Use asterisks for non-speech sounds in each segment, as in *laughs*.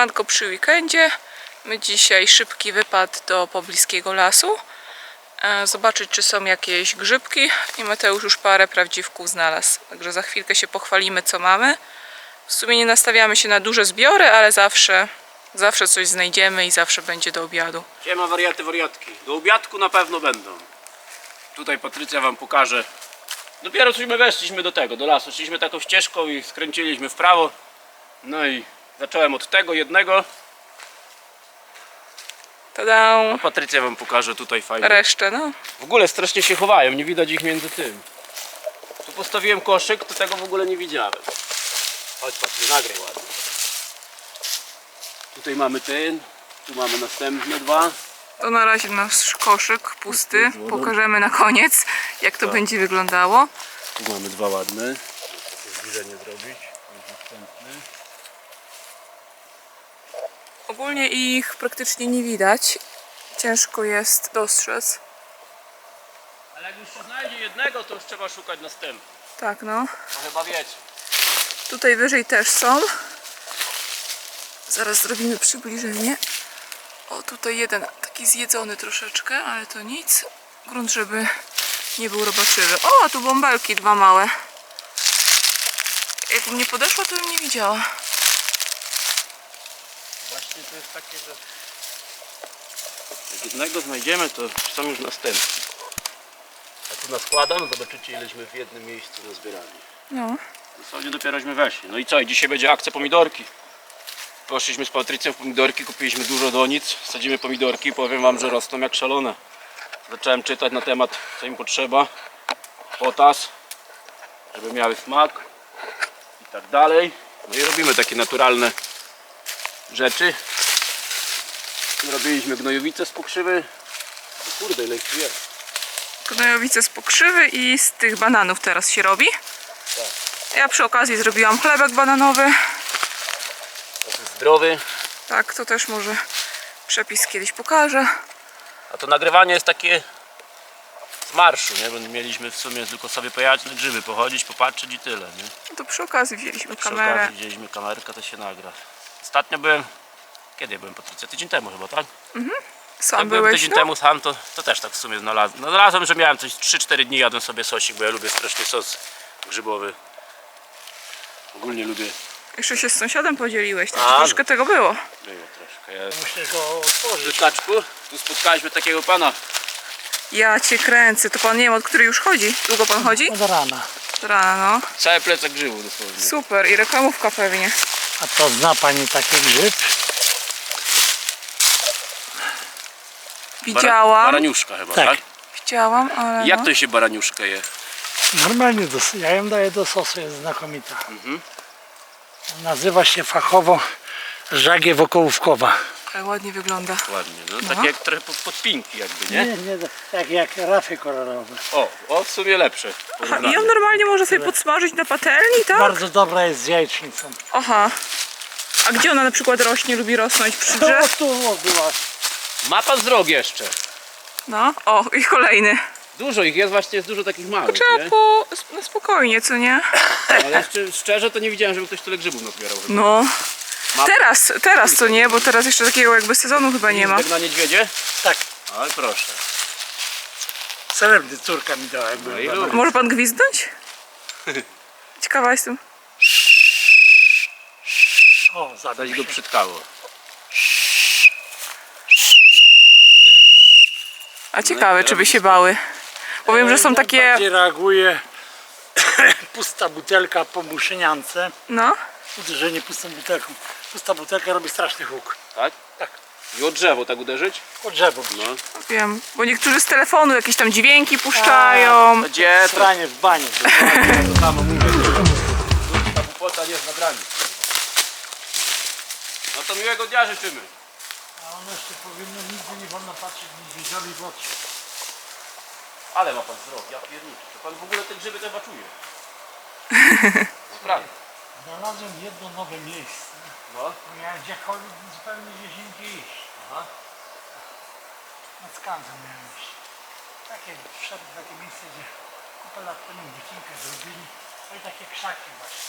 Siemanko przy weekendzie. My dzisiaj szybki wypad do pobliskiego lasu. e, Zobaczyć, czy są jakieś grzybki. I Mateusz już parę prawdziwków znalazł. Także za chwilkę się pochwalimy, co mamy. W sumie nie nastawiamy się na duże zbiory, ale zawsze, zawsze coś znajdziemy i zawsze będzie do obiadu. Siema wariaty, wariatki. Do obiadku na pewno będą. Tutaj Patrycja wam pokaże. Dopiero cośmy weszliśmy do tego, do lasu. Szliśmy taką ścieżką i skręciliśmy w prawo. No i zacząłem od tego jednego. Tada! Patrycja wam pokaże tutaj fajnie. Resztę, no. W ogóle strasznie się chowają, nie widać ich między tym. Tu postawiłem koszyk, to tego w ogóle nie widziałem. Chodź Patry, nagraj ładnie. Tutaj mamy ten, tu mamy następne dwa. To na razie nasz koszyk pusty. Pokażemy na koniec, jak to Tak. będzie wyglądało. Tu mamy dwa ładne. Zbliżenie zrobić. Następny. Ogólnie ich praktycznie nie widać. Ciężko jest dostrzec. Ale jak już się znajdzie jednego, to już trzeba szukać następnego. Tak, no. No chyba wiecie. Tutaj wyżej też są. Zaraz zrobimy przybliżenie. O, tutaj jeden taki zjedzony troszeczkę, ale to nic. Grunt, żeby nie był robaczywy. O, a tu bąbelki dwa małe. Jakbym nie podeszła, to bym nie widziała. Właśnie to jest takie, że jak jednego znajdziemy, to są już następni. A tu naskładam, zobaczycie ileśmy w jednym miejscu nazbierali. No. Dosłownie dopierośmy weszli. No i co? I dzisiaj będzie akcja pomidorki. Poszliśmy z Patrycją w pomidorki, kupiliśmy dużo donic, sadzimy pomidorki i powiem wam, że rosną jak szalone. Zacząłem czytać na temat co im potrzeba. Potas, żeby miały smak i tak dalej. No i robimy takie naturalne rzeczy. Robiliśmy gnojowice z pokrzywy. O kurde, ile ich tu jest. Gnojowice z pokrzywy i z tych bananów teraz się robi. Ja przy okazji zrobiłam chlebek bananowy. Zdrowy. Tak, to też może przepis kiedyś pokażę. A to nagrywanie jest takie z marszu, nie? Bo mieliśmy w sumie tylko sobie pojechać na grzyby, pochodzić, popatrzeć i tyle, nie? No to przy okazji wzięliśmy Przy kamerę. okazji wzięliśmy kamerkę, to się nagra. Ostatnio byłem, kiedy byłem Patrycja? Tydzień temu chyba, tak? Sam Jak byłem byłeś, tydzień no? temu sam, to, to też tak w sumie znalazłem. No, znalazłem, że miałem coś 3-4 dni, jadłem sobie sosik, bo ja lubię strasznie sos grzybowy. Ogólnie lubię. Jeszcze się z sąsiadem podzieliłeś, tak A, troszkę tego było. Było troszkę. Ja... Muszę go otworzyć. Kaczku, tu spotkaliśmy takiego pana. Ja cię kręcę, to pan nie wiem od której już chodzi. Długo pan chodzi? Od rana. Rano, no. Cały plecak grzybu dosłownie. Super i reklamówka pewnie. A to zna pani taki grzyb? Widziałam, Baraniuszka chyba, tak? Tak. widziałam, ale Jak no. to się baraniuszkę je? Normalnie, do, ja ją daję do sosu, jest znakomita. Mhm. Nazywa się fachowo żagie wokołówkowa. Ale ładnie wygląda. Ładnie, no. No. Takie jak trochę pod, podpinki jakby, Nie, nie? nie, tak jak rafy kolorowe. O, o w sumie lepsze. Aha. I ją normalnie można sobie podsmażyć na patelni, tak? Bardzo dobra jest z jajecznicą. Aha. A gdzie ona na przykład rośnie, lubi rosnąć przy drzew? tu była. Ma pan wzrok jeszcze. No, o i kolejny. Dużo ich jest, właśnie jest dużo takich małych, Trzeba nie? po, no spokojnie, co nie? Ale szczerze, szczerze to nie widziałem, żeby ktoś tyle grzybów nazbierał. chyba. No. Ma- Teraz, teraz to nie, bo teraz jeszcze takiego jakby sezonu chyba nie ma. Gwizdek na niedźwiedzie? Tak, Ale proszę. srebrny córka mi dała. jakby No i. Może pan gwizdnąć? *laughs* Ciekawa jestem. O, zabił go się. przytkało. A ciekawe, czy by się bały. Powiem, że są takie. Bardziej reaguje *coughs* pusta butelka po muszyniance. No, Uderzenie pustą butelką. Pusta butelka robi straszny huk. Tak? Tak. I o drzewo tak uderzyć? O drzewo. No. wiem. Bo niektórzy z telefonu jakieś tam dźwięki puszczają. A gdzie to? Stranie w banie. *laughs* To samo mówię. Ta głupota nie jest na granicy. No to miłego dnia życzymy. A ono jeszcze powinno nigdy nie wolno patrzeć niedźwiedziowi w oczy. Ale ma pan wzrok, ja pierniczę. Czy pan w ogóle te grzyby chyba czuje? *laughs* Naprawdę. Znalazłem jedno nowe miejsce. No. Bo miałem gdziekolwiek zupełnie gdzieś indziej iść. Aha. Nad Skandą miałem iść. Takie, wszedłem w takie miejsce, gdzie kupę lat temu wycinkę zrobili. No i takie krzaki właśnie.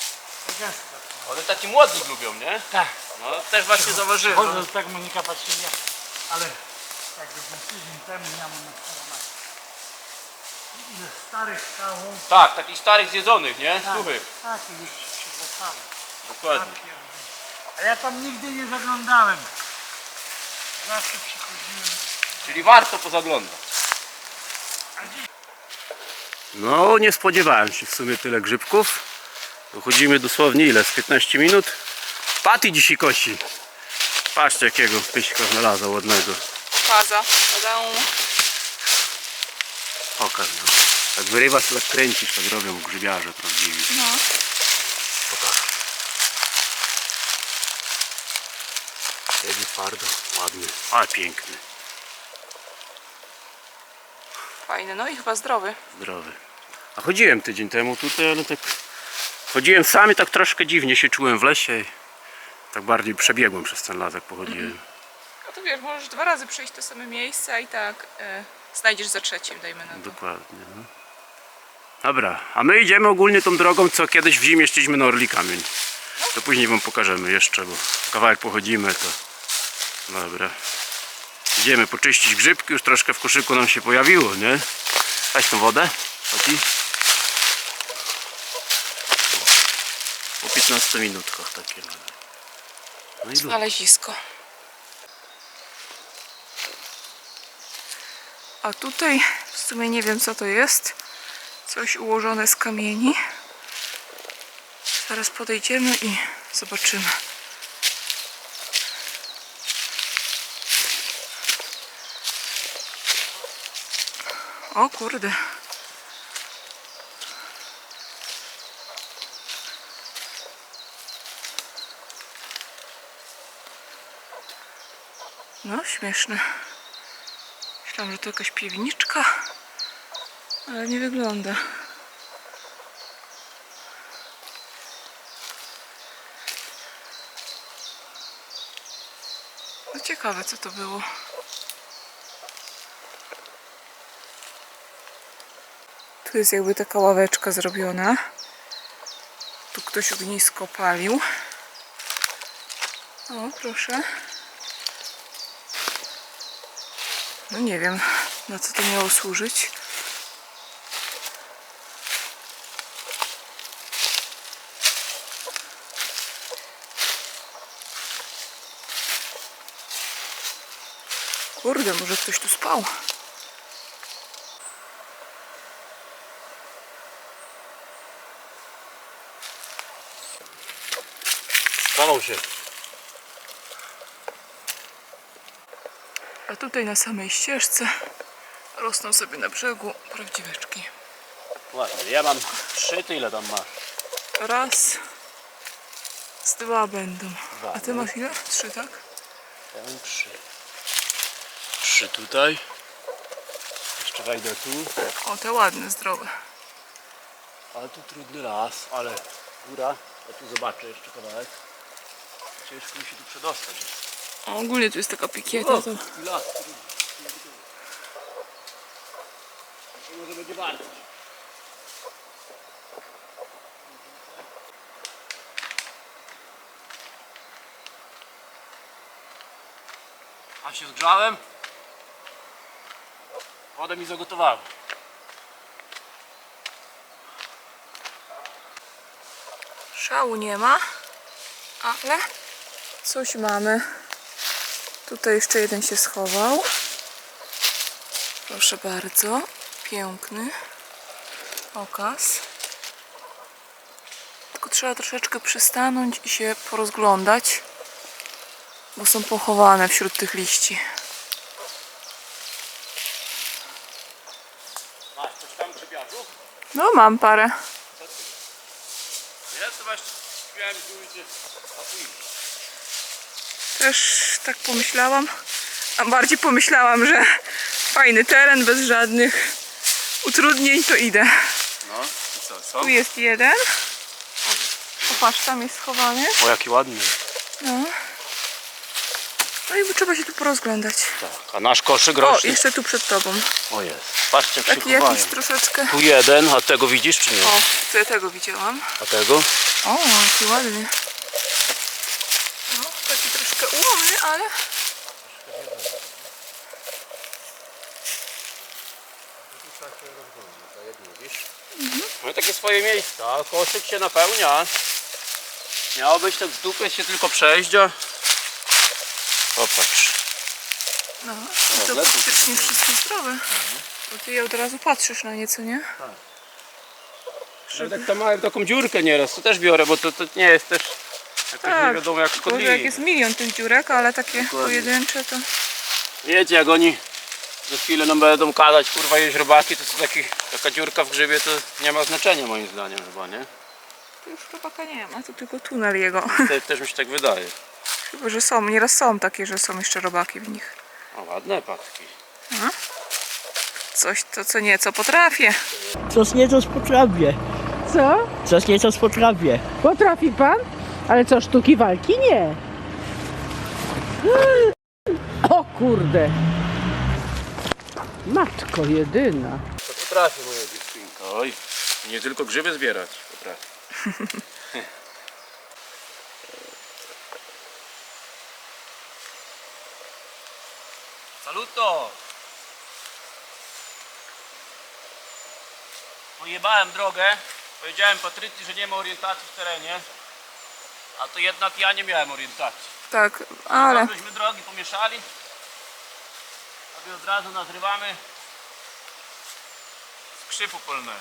gęsto. One taki młodnik lubią, nie? Tak. No też właśnie zauważyłem. Chodzę do tego Monika patrzylia, ale jakby ten tydzień temu miałem na przykład ile starych kałów. Tak, takich starych zjedzonych, nie? Tak, Suchych. tak, już się zostały. Dokładnie. A ja tam nigdy nie zaglądałem. Zawsze przychodziłem. Czyli warto pozaglądać. No, nie spodziewałem się w sumie tyle grzybków. Dochodzimy dosłownie ile? Z 15 minut? Paty dzisiaj kosi. Patrzcie jakiego pyśka znalazła ładnego. Faza. Pokaż go. Jak wyrywasz, tak kręcisz, tak robią grzybiarze prawdziwi. No. Pokaż. Siedzi twardo, ładny, ale piękny, Fajny, no i chyba zdrowy. zdrowy. A chodziłem tydzień temu tutaj, ale tak... Chodziłem sam i tak troszkę dziwnie się czułem w lesie. Tak bardziej przebiegłem przez ten las, jak pochodziłem. No to wiesz, możesz dwa razy przyjść to same miejsce, a i tak e, znajdziesz za trzecim, dajmy na to. Dokładnie. No. Dobra, a my idziemy ogólnie tą drogą, co kiedyś w zimie szliśmy na Orli Kamień. To później wam pokażemy jeszcze, bo kawałek pochodzimy, to... Dobra. Idziemy poczyścić grzybki, już troszkę w koszyku nam się pojawiło, nie? Weź tą wodę. O, Po 15 minutkach takie mamy. No i. Znalezisko. A tutaj w sumie nie wiem co to jest. Coś ułożone z kamieni. Zaraz podejdziemy i zobaczymy. O kurde. No, śmieszne. Myślałam, że to jakaś piwniczka, ale nie wygląda. No ciekawe, co to było. Tu jest jakby taka ławeczka zrobiona. Tu ktoś ognisko palił. O, proszę. No nie wiem, na co to miało służyć. Kurde, może ktoś tu spał. Się. A tutaj na samej ścieżce rosną sobie na brzegu prawdziweczki. Ładnie, ja mam trzy, ty ile tam masz? Raz, z dwa będą. Dwa, A ty no. masz ile? Trzy, tak? Ja mam trzy. Trzy tutaj. Jeszcze wejdę tu. O, te ładne, zdrowe. Ale tu trudny las, ale góra. Ja tu zobaczę jeszcze kawałek. Ciężko mi się tu przedostać. A ogólnie tu jest taka pikieta, O, to las może będzie warto. A się zgrzałem. Wodę mi zagotowałem. szału nie ma, ale coś mamy. Tutaj jeszcze jeden się schował. Proszę bardzo, piękny okaz. Tylko trzeba troszeczkę przystanąć i się porozglądać, bo są pochowane wśród tych liści. Masz coś tam grzybiarzu? No, mam parę. Ja to właśnie miałem z ulicy Też tak pomyślałam. A bardziej pomyślałam, że fajny teren, bez żadnych utrudnień, to idę. No i co, co? Tu jest jeden. Popatrz, tam jest schowany. O jaki ładny. No. No i trzeba się tu porozglądać. Tak, a nasz koszyk O, rośnie. jeszcze tu przed tobą. O jest. Patrzcie, Taki jakiś troszeczkę... Tu jeden, a tego widzisz czy nie? O, ja tego widziałam. A tego? O, jaki ładny. Ułomny, ale... No takie swoje miejsca, koszyk się napełnia. Miało być tak w dupę się tylko przejść, a... Popatrz. No, to lepiej faktycznie wszystkie zdrowe. Bo ty je od razu patrzysz na nie, co nie? Nawet jak to ma taką dziurkę nieraz, to też biorę, bo to, to nie jest też jakoś nie wiadomo jak jak jest milion tych dziurek, ale takie Dokładnie. pojedyncze to... Wiecie, jak oni za chwilę nam będą kazać, kurwa, jeść robaki, to, to taki, taka dziurka w grzybie to nie ma znaczenia moim zdaniem chyba, nie? Tu już robaka nie ma, tu tylko tunel jego. Te, też mi się tak wydaje. Chyba, że są, nieraz są takie, że są jeszcze robaki w nich. O, ładne patki. Coś to co nieco potrafię. Coś nieco potrafię. Co? Coś nieco potrafię. Potrafi pan? Ale co, sztuki walki? Nie. O kurde. Matko jedyna. To potrafi moja dziewczynka. Oj, nie tylko grzyby zbierać, potrafi. *laughs* Saluto! Pojebałem drogę. Powiedziałem Patrycji, że nie ma orientacji w terenie. A to jednak ja nie miałem orientacji. Tak, ale Żeśmy drogi pomieszali. Sobie od razu nazrywamy skrzypu polnego.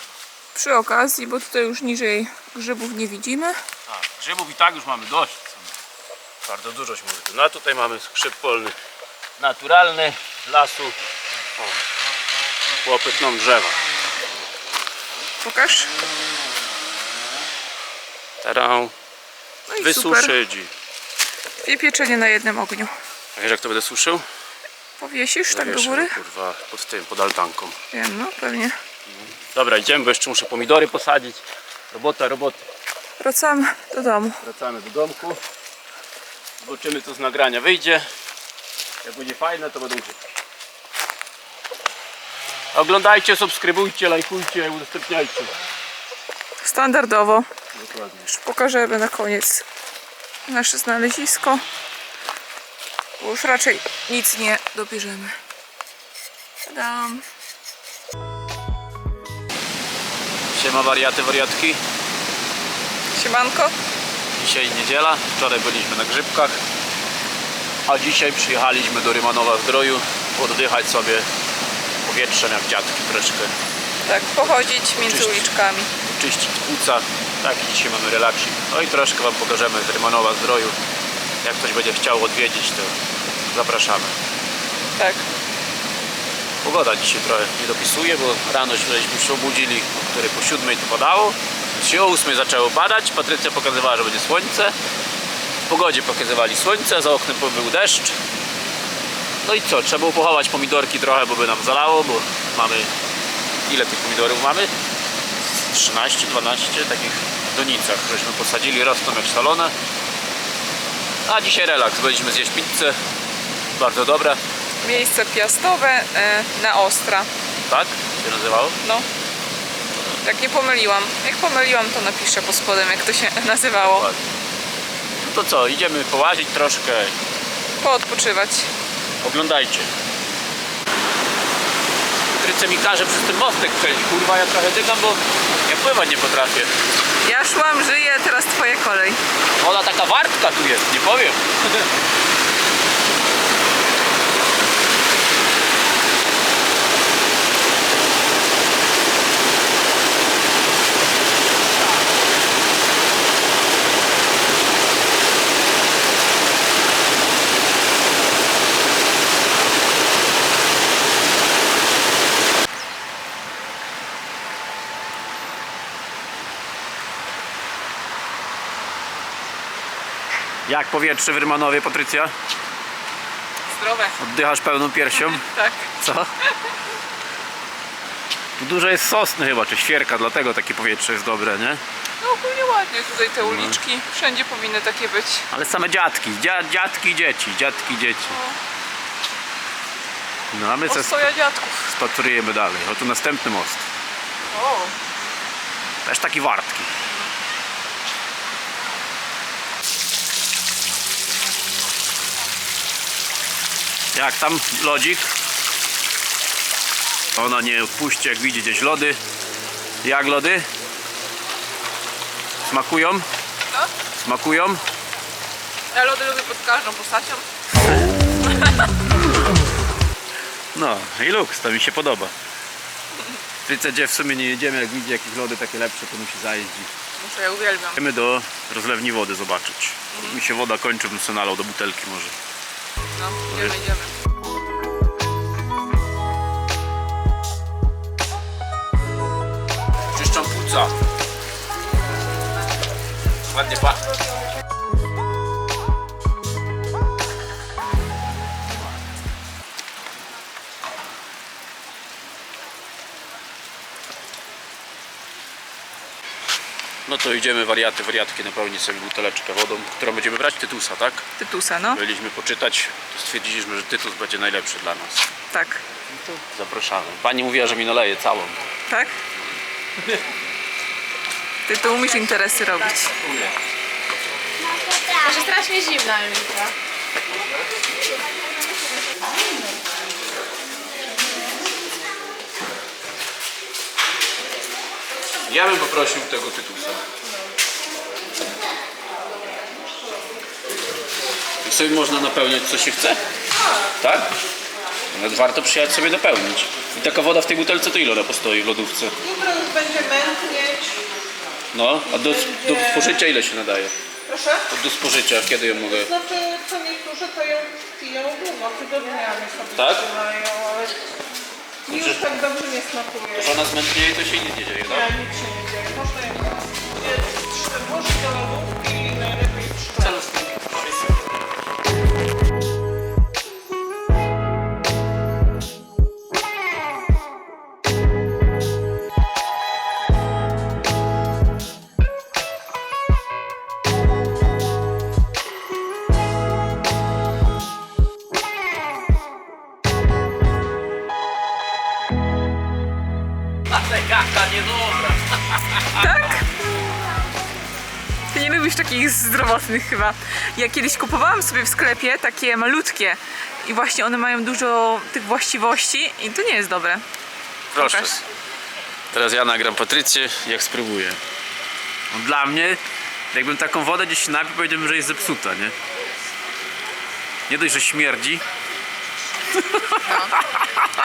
przy okazji, bo tutaj już niżej grzybów nie widzimy. Tak, grzybów i tak już mamy dość. Bardzo dużo się mówi. No a tutaj mamy skrzyp polny naturalny z lasu. O, chłopytną drzewa. Pokaż. Teraz No i super. wysuszyć. Dwie pieczenie na jednym ogniu. A wiesz jak to będę suszył? Powiesisz tak do góry? Kurwa, pod tym, pod altanką. Wiem, no pewnie. Dobra, idziemy, bo jeszcze muszę pomidory posadzić. Robota, robota. Wracamy do domu. Wracamy do domku. Zobaczymy co z nagrania wyjdzie. Jak będzie fajne to będą grzybki. Oglądajcie, subskrybujcie, lajkujcie, udostępniajcie. Standardowo. Dokładnie. Już pokażemy na koniec nasze znalezisko. Bo już raczej nic nie dobierzemy. Tadam. Siema wariaty, wariatki. Siemanko. Dzisiaj niedziela, wczoraj byliśmy na grzybkach. A dzisiaj przyjechaliśmy do Rymanowa Zdroju oddychać sobie powietrzem jak dziadki troszkę. Tak, pochodzić między uliczkami. czyścić płuca. Taki dzisiaj mamy relaksik. No i troszkę Wam pokażemy z Rymanowa Zdroju. Jak ktoś będzie chciał odwiedzić, to zapraszamy. Tak. Pogoda dzisiaj trochę nie dopisuje, bo rano żeśmy się obudzili, o której po siódmej to padało. Się o ósmej zaczęło padać. Patrycja pokazywała, że będzie słońce. W pogodzie pokazywali słońce, za oknem był deszcz. No i co, trzeba było pochować pomidorki trochę, bo by nam zalało, bo mamy... Ile tych pomidorów mamy? 13, 12 takich donicach, żeśmy posadzili, rosną jak szalone. A dzisiaj relaks, byliśmy zjeść pizzę. Bardzo dobra, Miejsce piastowe e, na Ostra. tak się nazywało? No. Jak nie pomyliłam. Jak pomyliłam, to napiszę pod spodem, jak to się *laughs* nazywało. Ładnie. No to co, idziemy połazić troszkę. Poodpoczywać. Oglądajcie. Patrycja mi każe przez ten mostek przejść. Kurwa, ja trochę dygam, bo ja pływać nie potrafię. Ja szłam, żyję, teraz twoja kolej. Woda taka wartka tu jest, nie powiem. *laughs* Jak powietrze w Rymanowie, Patrycja? Zdrowe. Oddychasz pełną piersią? *laughs* Tak. Co? Tu dużo jest sosny chyba, czy świerka, dlatego takie powietrze jest dobre, nie? No ogólnie ładnie tutaj te uliczki. Wszędzie powinny takie być. Ale same dziadki, dzia, dziadki dzieci, dziadki dzieci. No a my se Ostoja dziadków. spacerujemy dalej. O tu następny most. O, Też taki wartki. Jak tam lodzik? Ona nie odpuści, jak widzi gdzieś lody. Jak lody? Smakują? No. Smakują? ja lody lubię pod każdą postacią. No i luks, to mi się podoba. Wiecie, gdzie w sumie nie jedziemy, jak widzi jakieś lody takie lepsze, to musi zajeździć. Muszę, ja uwielbiam. Idziemy do rozlewni wody zobaczyć. Mi się woda kończy, bym sobie nalał do butelki może. No, idziemy, idziemy. Czyszczą płuca. Ładnie pachnie. To idziemy wariaty, wariatki napełnić sobie buteleczkę wodą, którą będziemy brać Tytusa, tak? Tytusa, no. Byliśmy poczytać, to stwierdziliśmy, że Tytus będzie najlepszy dla nas. Tak. Zapraszamy. Pani mówiła, że mi naleje całą. Tak? Ty to umiesz interesy robić. Że strasznie zimna Emilka. Ja bym poprosił tego Tytusa. I sobie można napełniać co się chce? Tak? Nawet warto przyjechać sobie napełnić. I taka woda w tej butelce to ile ona postoi w lodówce? Jutro już będzie mętnieć. No, a do, do spożycia ile się nadaje? Proszę? Do spożycia, kiedy ją mogę? Znaczy, co niektórzy to ją piją długo, tygodniami sobie Tak? trzymają, ale już tak dobrze nie smakuje. Że ona zmętnieje, to się nic nie dzieje, Nie, tak? nic się chyba. Ja kiedyś kupowałam sobie w sklepie takie malutkie i właśnie one mają dużo tych właściwości i to nie jest dobre. Proszę. Pokaż. Teraz ja nagram Patrycję, jak spróbuję. No, dla mnie, jakbym taką wodę gdzieś napił, powiedziałbym, że jest zepsuta, nie? Nie dość, że śmierdzi,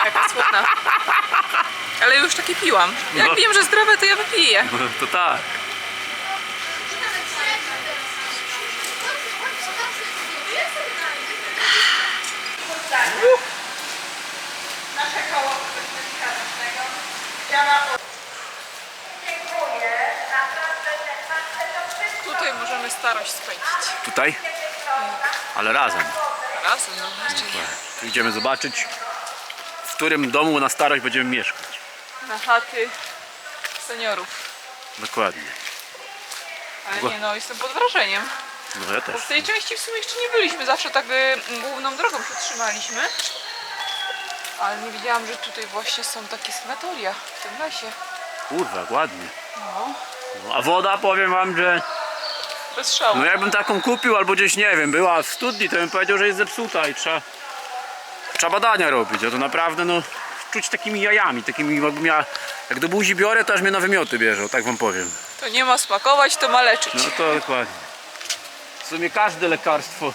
Jaka słodna. Ale już takie piłam. Jak No. wiem, że zdrowe, to ja wypiję. no to tak. Tutaj możemy starość spędzić. Tutaj? Ale razem. Razem, no nie. Tu idziemy zobaczyć, w którym domu na starość będziemy mieszkać. Na chaty seniorów. Dokładnie. Ale nie no, jestem pod wrażeniem. No ja Bo też. w tej części w sumie jeszcze nie byliśmy, zawsze tak y, główną drogą się trzymaliśmy. Ale nie wiedziałam, że tutaj właśnie są takie sanatoria w tym lesie. Kurwa, ładnie. No, No, a woda, powiem wam, że bez szału. no jakbym taką kupił albo gdzieś, nie wiem, była w studni, to bym powiedział, że jest zepsuta i trzeba, trzeba badania robić. A to naprawdę, no, czuć takimi jajami, takimi jakbym ja, jak do buzi biorę, to aż mnie na wymioty bierze, tak wam powiem. To nie ma smakować, to ma leczyć. No to dokładnie. W sumie każde lekarstwo,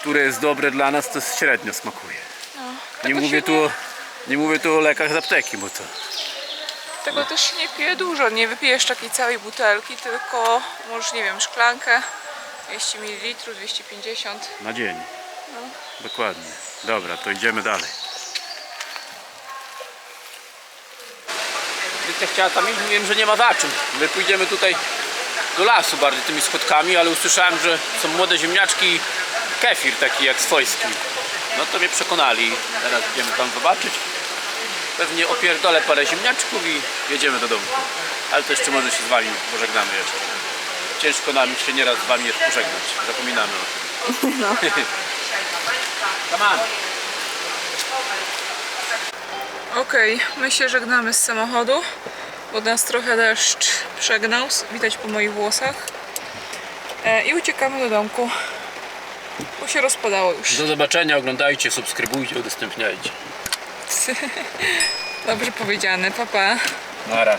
które jest dobre dla nas, to średnio smakuje. Nie tego mówię, się tu o, nie mówię tu o lekach z apteki, bo to... Tego też się nie pije dużo, nie wypijesz takiej całej butelki, tylko możesz, nie wiem, szklankę 200 ml, 250. Na dzień. Dokładnie. Dobra, to idziemy dalej. Gdybyście chciała tam iść, mówiłem, że nie ma za czym. My pójdziemy tutaj do lasu bardziej tymi schodkami, ale usłyszałem, że są młode ziemniaczki i kefir taki jak swojski. No to mnie przekonali. Teraz idziemy tam zobaczyć. Pewnie opierdolę parę ziemniaczków i jedziemy do domu. Ale to jeszcze może się z wami pożegnamy jeszcze. Ciężko nam się nieraz z wami jest pożegnać. Zapominamy o tym. Come *laughs* on. *laughs* Okej, my się żegnamy z samochodu, bo nas trochę deszcz przegnał, widać po moich włosach. E, I uciekamy do domku, bo się rozpadało już. Do zobaczenia, oglądajcie, subskrybujcie, udostępniajcie. *laughs* Dobrze powiedziane, papa. Pa. Nara.